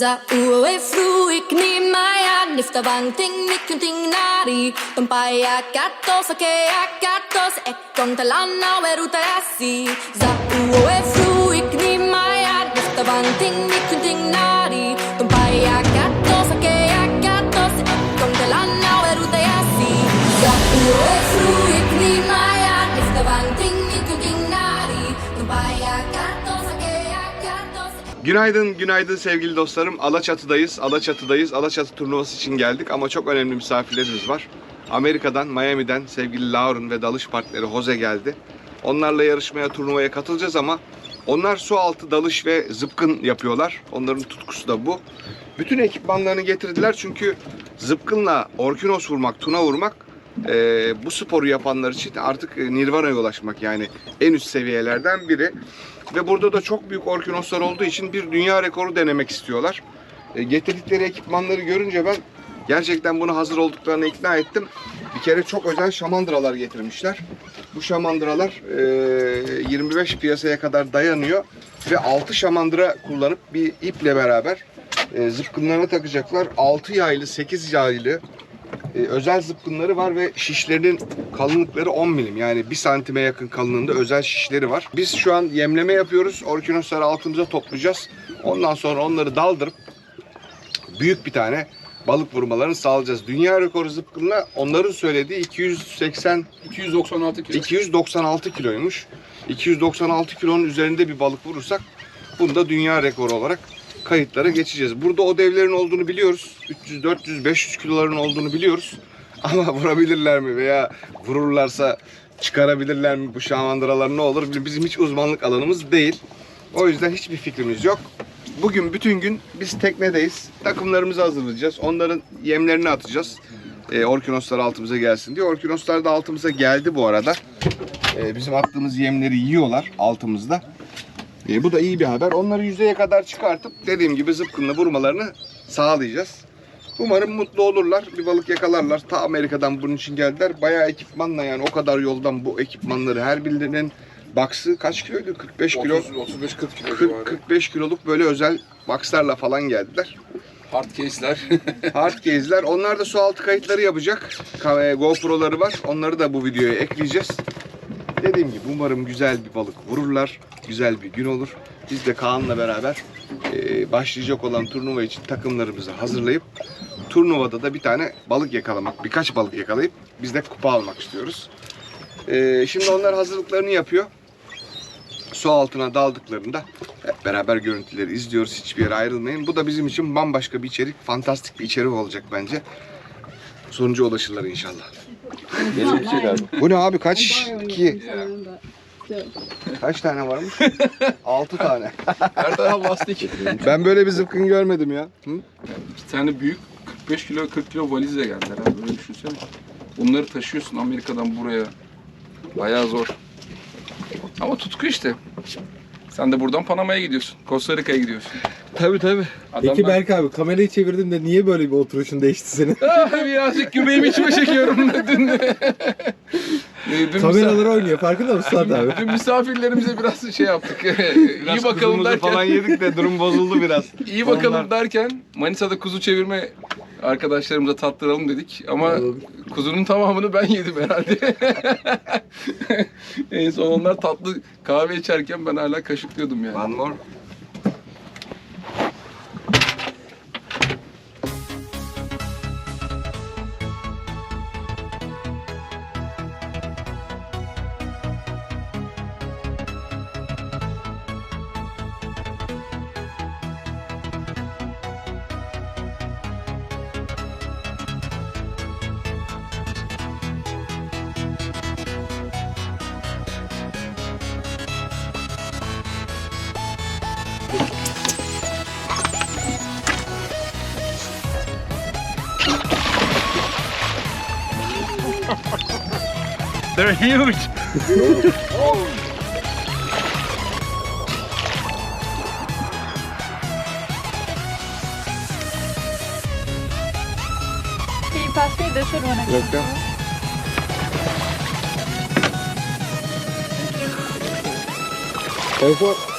Za uwe fruik ni maya nifta bang ting nikunting nari Tumpaya katos ake akatos ekong talana weruta yasi Za uwe fruik ni maya nifta bang ting nikunting nari Tumpaya katos ake akatos ekong talana weruta yasi Za uwe Günaydın, günaydın sevgili dostlarım. Alaçatı'dayız, Alaçatı'dayız. Alaçatı turnuvası için geldik ama çok önemli misafirlerimiz var. Amerika'dan, Miami'den sevgili Lauren ve dalış partneri Jose geldi. Onlarla yarışmaya, turnuvaya katılacağız ama onlar su altı dalış ve zıpkın yapıyorlar. Onların tutkusu da bu. Bütün ekipmanlarını getirdiler çünkü zıpkınla orkinos vurmak, tuna vurmak e, bu sporu yapanlar için artık e, nirvana'ya ulaşmak yani en üst seviyelerden biri. Ve burada da çok büyük orkinoslar olduğu için bir dünya rekoru denemek istiyorlar. E, getirdikleri ekipmanları görünce ben gerçekten buna hazır olduklarına ikna ettim. Bir kere çok özel şamandıralar getirmişler. Bu şamandıralar e, 25 piyasaya kadar dayanıyor ve 6 şamandıra kullanıp bir iple beraber e, zıpkınlarına takacaklar. 6 yaylı, 8 yaylı e, özel zıpkınları var ve şişlerinin kalınlıkları 10 milim. Yani 1 santime yakın kalınlığında özel şişleri var. Biz şu an yemleme yapıyoruz. Orkinosları altımıza toplayacağız. Ondan sonra onları daldırıp büyük bir tane balık vurmalarını sağlayacağız. Dünya rekoru zıpkınla onların söylediği 280 296 kilo. 296 kiloymuş. 296 kilonun üzerinde bir balık vurursak bunu da dünya rekoru olarak kayıtlara geçeceğiz. Burada o devlerin olduğunu biliyoruz. 300, 400, 500 kiloların olduğunu biliyoruz. Ama vurabilirler mi veya vururlarsa çıkarabilirler mi bu şamandıralar ne olur bizim hiç uzmanlık alanımız değil. O yüzden hiçbir fikrimiz yok. Bugün bütün gün biz teknedeyiz. Takımlarımızı hazırlayacağız. Onların yemlerini atacağız. E, orkinoslar altımıza gelsin diye. Orkinoslar da altımıza geldi bu arada. E, bizim attığımız yemleri yiyorlar altımızda. E, bu da iyi bir haber. Onları yüzeye kadar çıkartıp dediğim gibi zıpkınla vurmalarını sağlayacağız. Umarım mutlu olurlar. Bir balık yakalarlar. Ta Amerika'dan bunun için geldiler. Bayağı ekipmanla yani o kadar yoldan bu ekipmanları her birinin baksı kaç kiloydu? 45 kilo. 35-40 kilo civarı. 40-45 kiloluk böyle özel boxlarla falan geldiler. Hard case'ler. Hard gezler. Onlar da su altı kayıtları yapacak. E, GoPro'ları var. Onları da bu videoya ekleyeceğiz. Dediğim gibi umarım güzel bir balık vururlar. Güzel bir gün olur. Biz de Kaan'la beraber e, başlayacak olan turnuva için takımlarımızı hazırlayıp turnuvada da bir tane balık yakalamak, birkaç balık yakalayıp biz de kupa almak istiyoruz. E, şimdi onlar hazırlıklarını yapıyor. Su altına daldıklarında hep beraber görüntüleri izliyoruz. Hiçbir yere ayrılmayın. Bu da bizim için bambaşka bir içerik, fantastik bir içerik olacak bence. Sonuca ulaşırlar inşallah. Bu ne abi kaç ki? Kaç tane varmış? 6 tane. Her taraf lastik. Ben böyle bir zıpkın görmedim ya. Hı? İki tane büyük 45 kilo 40 kilo valizle geldiler abi. Böyle düşünsene. Bunları taşıyorsun Amerika'dan buraya. Bayağı zor. Ama tutku işte. Sen de buradan Panama'ya gidiyorsun. Costa Rica'ya gidiyorsun. Tabii tabii. Adam Peki ben- Berk abi kamerayı çevirdin de niye böyle bir oturuşun değişti senin? Ah, birazcık göbeğimi içime çekiyorum dün. Ee, dün Kameralar oynuyor farkında mısın Suat abi? Dün misafirlerimize biraz şey yaptık. Biraz iyi bakalım derken. falan yedik de durum bozuldu biraz. İyi bakalım Onlar- derken Manisa'da kuzu çevirme arkadaşlarımıza tattıralım dedik ama kuzunun tamamını ben yedim herhalde. en son onlar tatlı kahve içerken ben hala kaşıklıyordum yani. One more. They're huge. Can you pass me this one when I Yok ya. Telefon.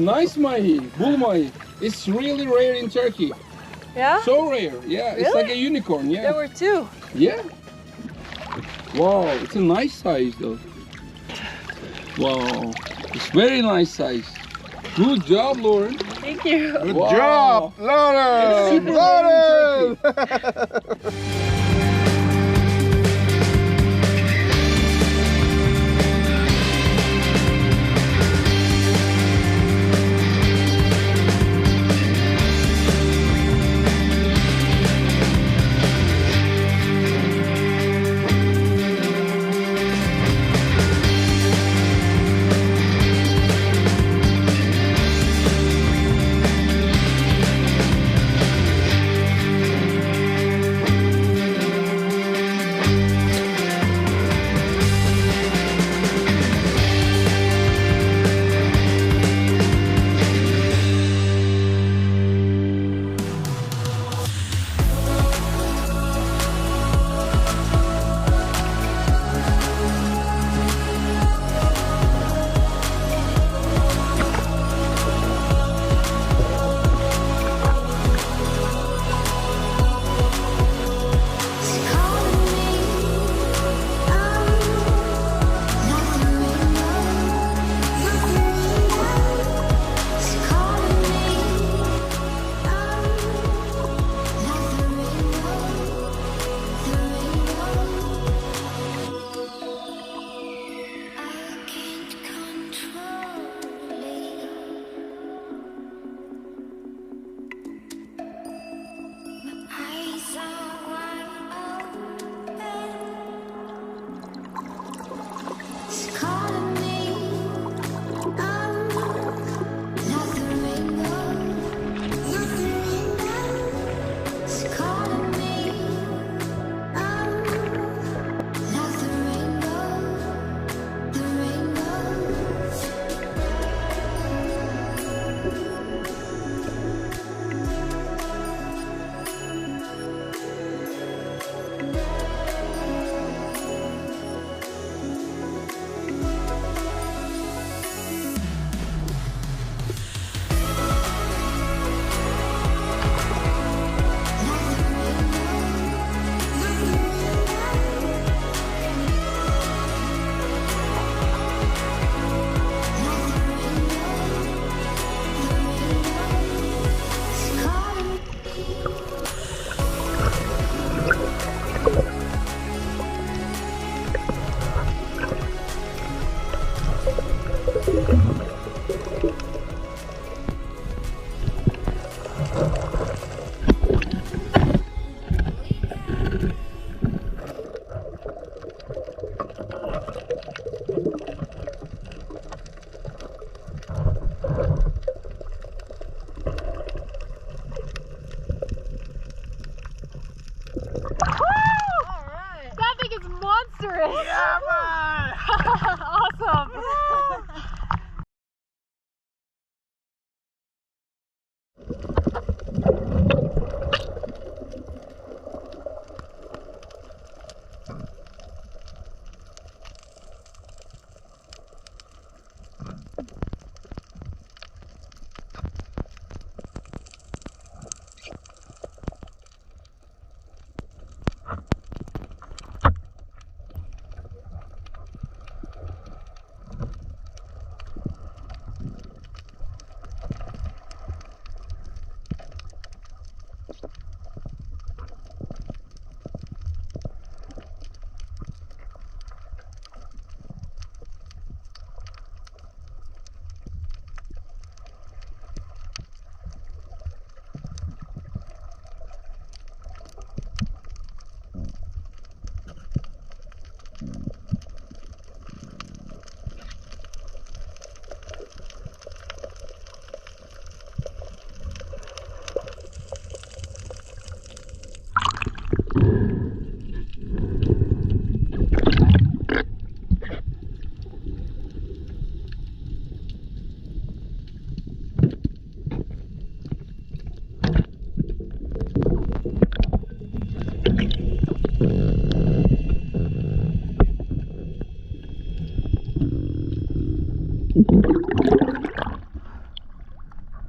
Nice mahi, bull mahi. It's really rare in Turkey. Yeah? So rare. Yeah, Really? it's like a unicorn. Yeah. There were two. Yeah. Wow, it's a nice size though. Wow, it's very nice size. Good job, Lauren. Thank you. Good Wow. job, Lauren! Lauren!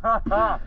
Ha ha!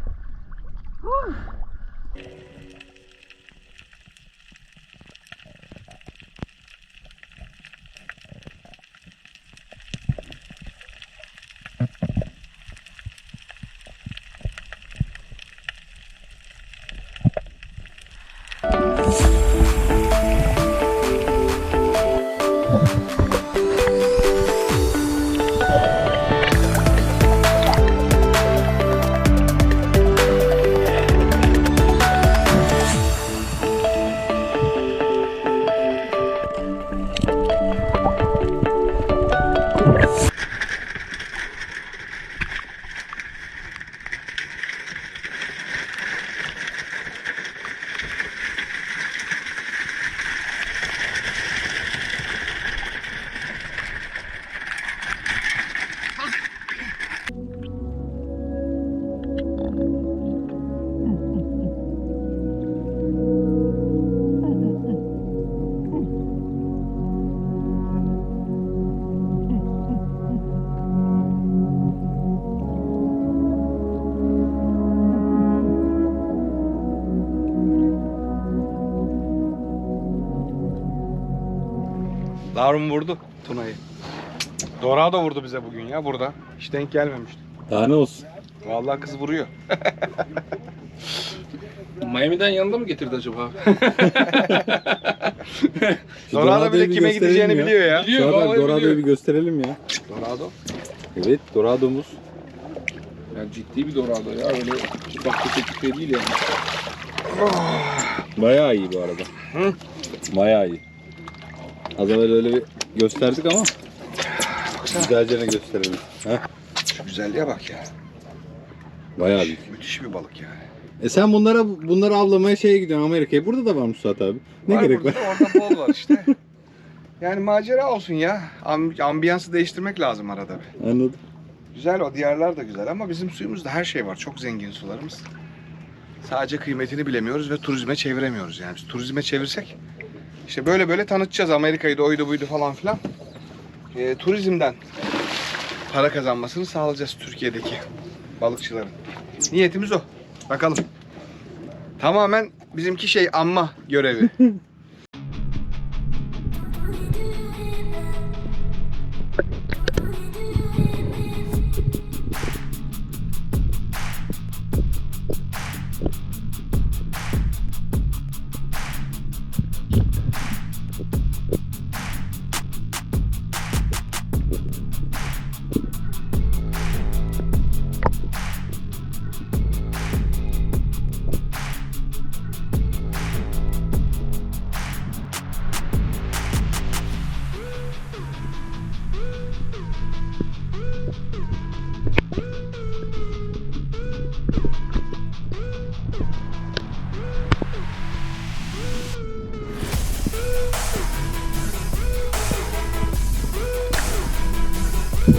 Larun vurdu Tuna'yı. Dorado vurdu bize bugün ya burada. Hiç denk gelmemişti. Daha ne olsun? Vallahi kız vuruyor. Miami'den yanında mı getirdi acaba? Şu Dorado Dorado'yu bile bir kime gösterelim gideceğini ya. biliyor ya. Biliyor, vallahi Dorado'yu biliyor. bir gösterelim ya. Dorado. Evet Dorado'muz. Ya ciddi bir dorado ya öyle bak tefek şey değil yani. Bayağı iyi bu arada. Hı? Bayağı iyi. Az evvel öyle bir gösterdik ama güzelce ne gösterelim. Heh, Şu güzelliğe bak ya. bayağı büyük. Müthiş bir balık yani. E sen bunlara bunları avlamaya şeye gidiyorsun Amerika'ya. Burada da varmış Suat abi. Ne Var gerek burada, var? Orada bol var işte. Yani macera olsun ya. Am- ambiyansı değiştirmek lazım arada bir. Anladım. Güzel o diyarlar da güzel ama bizim suyumuzda her şey var. Çok zengin sularımız. Sadece kıymetini bilemiyoruz ve turizme çeviremiyoruz yani. Biz turizme çevirsek işte böyle böyle tanıtacağız Amerika'yı da oydu buydu falan filan. Ee, turizmden para kazanmasını sağlayacağız Türkiye'deki balıkçıların. Niyetimiz o. Bakalım. Tamamen bizimki şey amma görevi. Me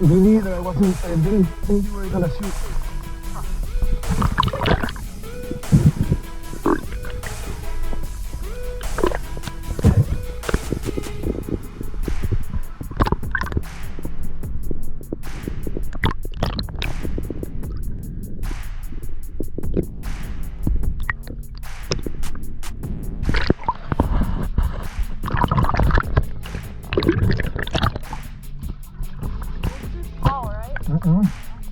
neither, I wasn't, I didn't think you were gonna shoot.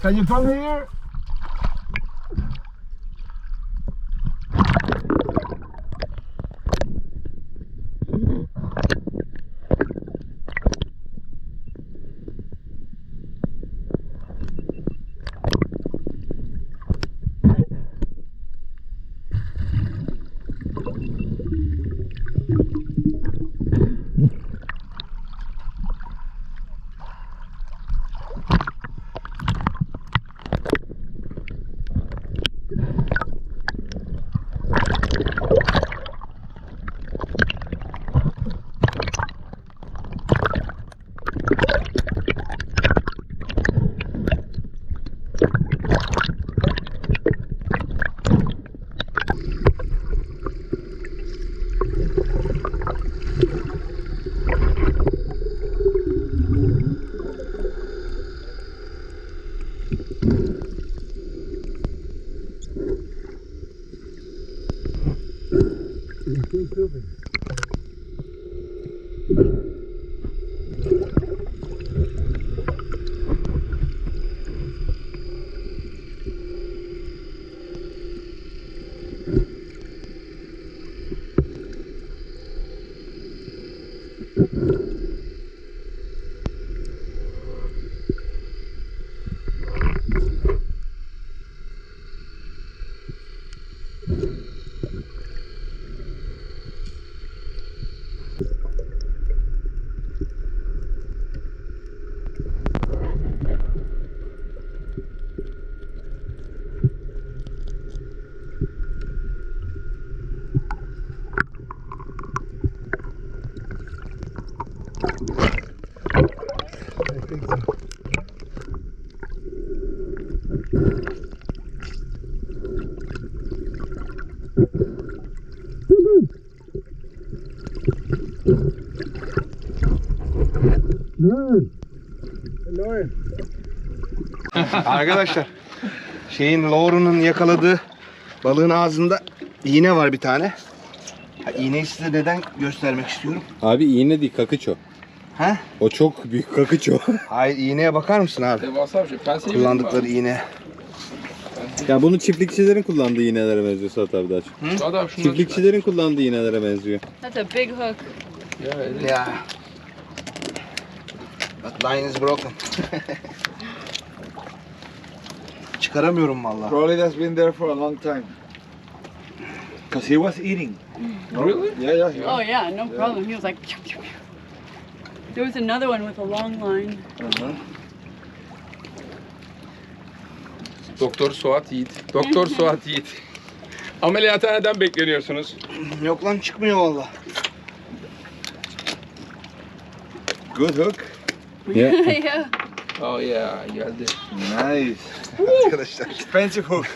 Can you come here? Arkadaşlar şeyin Lauren'ın yakaladığı balığın ağzında iğne var bir tane. Ha, iğneyi size neden göstermek istiyorum? Abi iğne değil kakıço. Ha? O çok büyük kakıço. Hayır iğneye bakar mısın abi? Devasa bir şey. Kullandıkları iğne. Ya bunu çiftlikçilerin kullandığı iğnelere benziyor Suat abi daha çok. Adam Çiftlikçilerin kullandığı iğnelere benziyor. That's a big hook. Ya, Ya. But line is broken. Çıkaramıyorum vallahi. Probably that's been there for a long time. Because he was eating. Really? Yeah, yeah. yeah. Oh yeah, no problem. He was like. Pew, pew, pew. There was another one with a long line. Uh-huh. Doktor Suat Yiğit. Doktor Suat Yiğit. Ameliyathaneden bekleniyorsunuz. Yok lan çıkmıyor vallahi. Good hook. Ya. yeah. Oh ya geldi. Nice. Arkadaşlar. Expensive hook.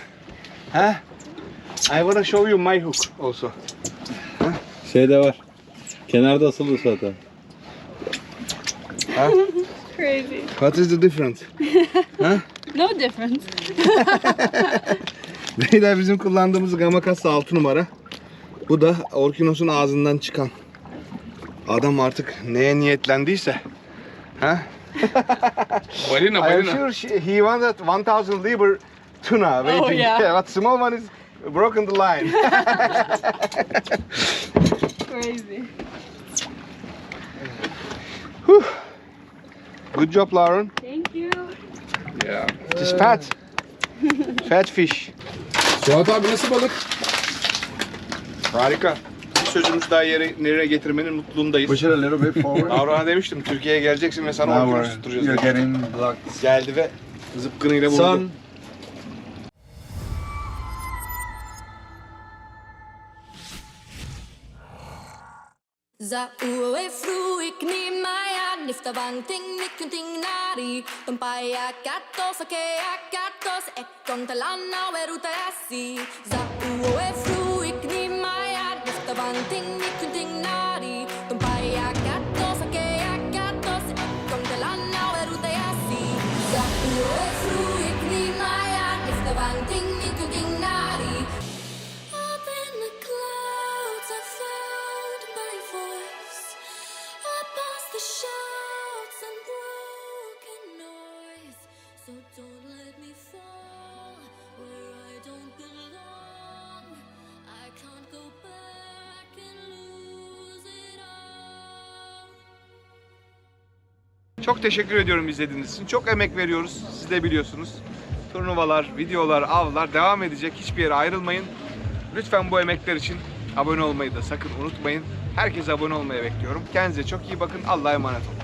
Ha? I wanna show you my hook also. Şey de var. Kenarda asılı Suat abi. Crazy. What is the difference? No difference. Beyler bizim kullandığımız Gamakasa 6 numara. Bu da Orkinos'un ağzından çıkan. Adam artık neye niyetlendiyse. Ha? Balina I am balina. sure she, he wanted 1000 liber tuna waiting. yeah. But small one is broken the line. Crazy. Good job Lauren. Thank you. It is fat. fat fish. Suat abi nasıl balık? Harika. Sözümüz daha yere, nereye getirmenin mutluluğundayız. Push it a little bit forward. Avrupa'ya demiştim Türkiye'ye geleceksin ve sana now we're, tutturacağız. you're getting blocked. Geldi ve zıpkınıyla vurdu. Son. Za uwe fru ik ni maya nifta bang ting nikunting nari Tumpaya kato sake akato se ekong talana weruta yasi Za uwe fru ik ni maya nifta bang ting nikunting nari Tumpaya kato sake akato se ekong talana weruta yasi Za uwe fru ik ni maya nifta bang ting nikunting nari Çok teşekkür ediyorum izlediğiniz için. Çok emek veriyoruz. Siz de biliyorsunuz. Turnuvalar, videolar, avlar devam edecek. Hiçbir yere ayrılmayın. Lütfen bu emekler için abone olmayı da sakın unutmayın. Herkese abone olmayı bekliyorum. Kendinize çok iyi bakın. Allah'a emanet olun.